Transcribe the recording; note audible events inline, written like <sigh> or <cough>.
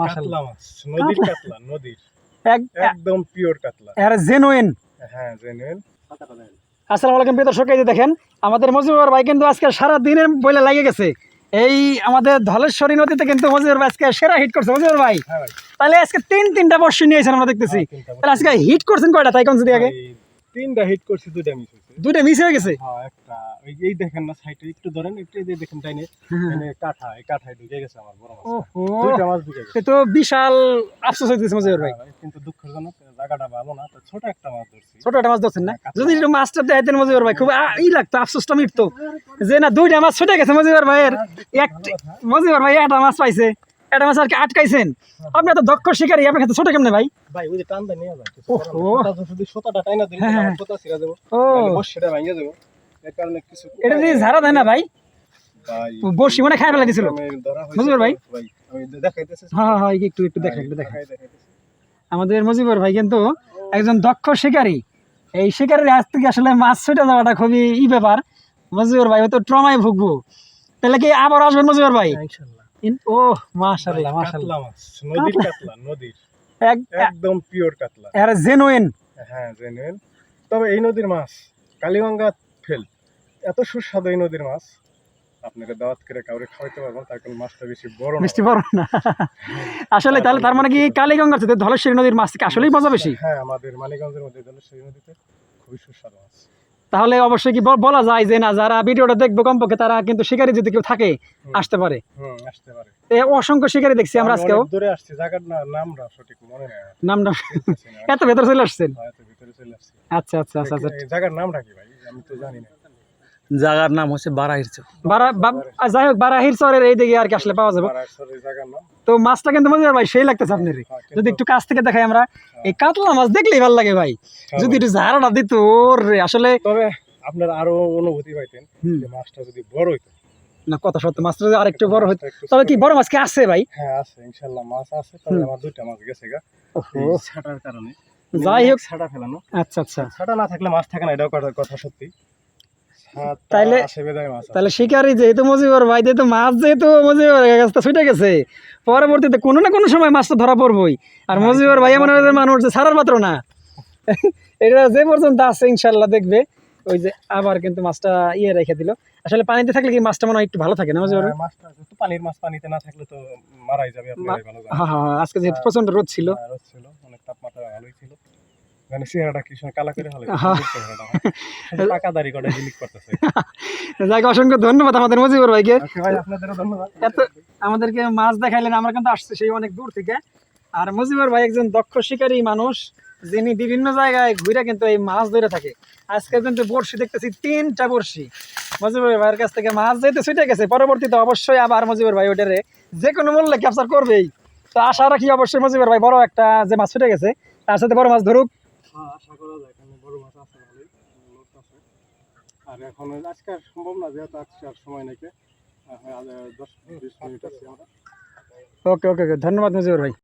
মাশাআল্লাহ। কাতলা মাছ নদীর কাতলা। নদীর। একদম পিওর কাতলা। এর জেনুইন হ্যাঁ জেনুইন আসসালামু আলাইকুম প্রিয় দর্শক এই যে দেখেন আমাদের মজিবর ভাই কিন্তু আজকে সারা বইলে লাগে গেছে। এই আমাদের ধলেশ্বরী নদীতে কিন্তু মজিবর ভাই আজকে সেরা হিট করছে। মজিবর ভাই হ্যাঁ তাহলে আজকে তিন তিনটা বর্ষ নিয়েছেন আমরা দেখতেছি। হ্যাঁ, তাহলে আজকে হিট করছেন কয়টা? তাই কোন যদি আগে। তিনটা হিট করছি দুইটা মিস হয়েছে। দুইটা মিস হয়ে গেছে? হ্যাঁ একটা ওই এই দেখেন না সাইডে একটু ধরেন একটু এই দেখেন টাইনে এখানে কাঠা এই কাঠায় ঢুকে গেছে আমার বড় মাছ। দুইটা মাছ ঢুকে গেছে। তো বিশাল আফসোস হইতেছে ভাই। হ্যাঁ ভাই, কিন্তু দুঃখজনক জায়গাটা ভালো না তো ছোট একটা মাছ ধরছি। ছোট একটা মাছ ধরছেন না? যদি একটু মাছটা দেখাইতেন ভাই খুব ই লাগতো আফসোসটা মিটতো। যে না দুইটা মাছ ছুটে গেছে মজিবর ভাইয়ের। এক মজিবর ভাই একটা মাছ পাইছে। একটা মাছ আর কি আটকাইছেন। আপনি এত দক্ষ শিকারী আপনার কাছে ছোট কেমনে ভাই? ভাই ওই যে নিয়ে যদি সোতাটা টাইনা হ্যাঁ, হ্যাঁ। সোতা ছিঁড়া যাব। ও। বসেটা ভাঙিয়ে যাব এর কারণে কিছু এটা দিয়ে ঝাড়া দেয় না ভাই? বসি মানে খাই ফেলা দিছিল বুঝলেন ভাই? হ্যাঁ হ্যাঁ হ্যাঁ একটু একটু দেখা একটু দেখা আমাদের মজিবর ভাই কিন্তু একজন দক্ষ শিকারী। এই শিকারের আজ থেকে আসলে মাছ ছুটে যাওয়াটা খুবই ই ব্যাপার। মজিবর ভাই ও তো ট্রমায় ভুগবো। তাহলে কি আবার আসবেন মজিবর ভাই? ইনশাআল্লাহ ইন- ও কাতলা মাছ নদীর কাতলা। নদীর। একদম পিওর কাতলা। এর জেনুইন হ্যাঁ জেনুইন তবে এই নদীর মাছ কালীগঙ্গা ফেল এত সুস্বাদু এই নদীর মাছ। আপনাকে দাওয়াত করে কাউরে খাওয়াইতে পারবেন তার কারণ মাছটা বেশি বড় মিষ্টি বড় না। আসলে তাহলে তার মানে কি কালীগঙ্গার থেকে ধলেশ্বরী নদীর মাছ থেকে আসলেই মজা বেশি? হ্যাঁ আমাদের মানিকগঞ্জের মধ্যে সেই নদীতে খুবই সুস্বাদু মাছ। তাহলে অবশ্যই কি বলা যায় যে না যারা ভিডিওটা দেখব কমপক্ষে তারা কিন্তু শিকারী যদি কেউ থাকে আসতে পারে। অসংখ্য শিকারী দেখছি আমরা আমি আজকেও। নামটা। এত ভেতরে চলে আসছেন? আসছি। আচ্ছা আচ্ছা আচ্ছা আচ্ছা। জায়গার নামটা কি ভাই? আমি তো জানি না। জায়গার নাম হচ্ছে বারাহিরচ বারা বা- আ, যাই হোক বারাহির চরের এই দিকে আর কি আসলে পাওয়া যাবে। তো মাছটা কিন্তু মজা ভাই সেই লাগতেছে আপনার। হ্যাঁ, যদি একটু কাছ থেকে দেখাই আমরা এই কাতলা মাছ দেখলেই ভালো লাগে ভাই। হ্যাঁ যদি। একটু ঝাড়াটা দিত রে আসলে তবে আপনার আরও অনুভূতি পাইতেন যে মাছটা যদি বড় হইতো। না কথা সত্য মাছটা যদি আরেকটু বড় একটু তবে কি বড় মাছ কি আছে ভাই? হ্যাঁ আছে ইনশাআল্লাহ মাছ আছে তবে আমার দুইটা মাছ গেছে গা। ছাটার কারণে। যাই হোক। ছাটা ফেলানো। আচ্ছা আচ্ছা। ছাটা না থাকলে মাছ থাকে না এটাও কথা সত্যি। তাইলে- মাছ আছে। তাহলে শিকারি যেহেতু মজিবর ভাই যেহেতু মাছ যেহেতু মজিবর কাছে ছুটে গেছে। পরবর্তীতে কোনো না কোনো সময় মাছটা ধরা পড়বই। আর হ্যাঁ, মজিবর ভাই এমন মানুষ যে ছাড়ার পাত্র না। <laughs> এটা যে পর্যন্ত আছে ইনশাল্লাহ দেখবে। ওই যে আবার কিন্তু মাছটা ইয়ে রেখে দিল। আসলে পানিতে থাকলে কি মাছটা মনে হয় একটু ভালো থাকে না মজিবর? হ্যাঁ, মাছটা পানির মাছ পানিতে না থাকলে তো মারাই যাবে হ্যাঁ হ্যাঁ হ্যাঁ, আজকে যেহেতু প্রচণ্ড রোদ ছিল। রোদ ছিল অনেক তাপমাত্রা ভালোই ছিল মানে চেহারাটা কি সময় কালা করে হলো হ্যাঁ। টাকা দাড়ি কটা জিলিক করতেছে। যাকে অসংখ্য ধন্যবাদ আমাদের মজিবর ভাইকে। ভাই আপনাদেরও ধন্যবাদ। এত আমাদেরকে মাছ দেখাইলেন আমরা কিন্তু আসছি সেই অনেক দূর থেকে। আর মুজিবর ভাই একজন দক্ষ শিকারী মানুষ যিনি বিভিন্ন জায়গায় ঘুরে কিন্তু এই মাছ ধরে থাকে। আজকে কিন্তু বড়শি দেখতেছি তিনটা বড়শি। মুজিবর ভাইয়ের কাছ থেকে মাছ যেহেতু ছুটে গেছে পরবর্তীতে অবশ্যই আবার মুজিবর ভাই ওটারে যে কোনো মূল্যে ক্যাপচার করবেই। তো আশা রাখি অবশ্যই মুজিবর ভাই বড় একটা যে মাছ ছুটে গেছে তার সাথে বড় মাছ ধরুক। আশা করা যায় এখানে বড় মাছ আছে ভালোই লোক আছে। আর এখন আজকে আর সম্ভব না, যেহেতু আজকে আর সময় নাকি দশ, বিশ মিনিট আছে আমরা। ওকে ওকে ওকে, ধন্যবাদ মুজিবর ভাই।